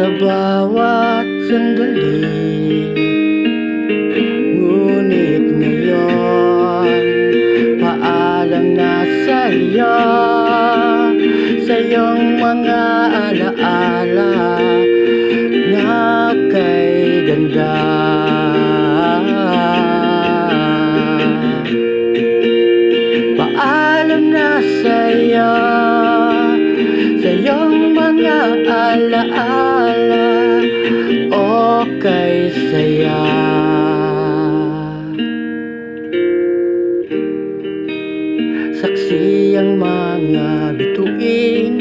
bawat sandali. Ngunit ngayon Paalam na sa'yo alaala Okay saya. Saksi ang mga bituin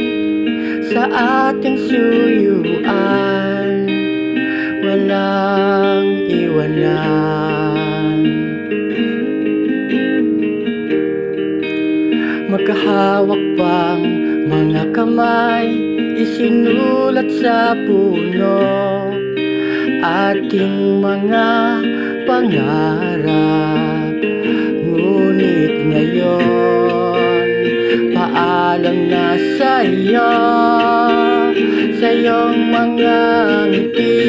Sa ating suyuan. Walang iwanan. Magkahawak pang mga kamay Isinulat sa puno Ating mga pangarap. Ngunit ngayon Paalam na sa'yo Sa iyong mga ngiti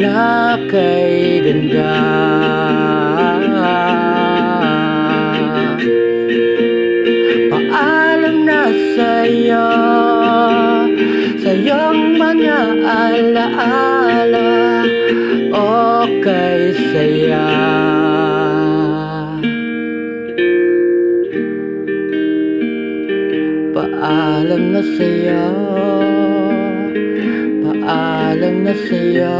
Na kay ganda saya Sayang mga alaala O kay saya. Paalam na saya Paalam na saya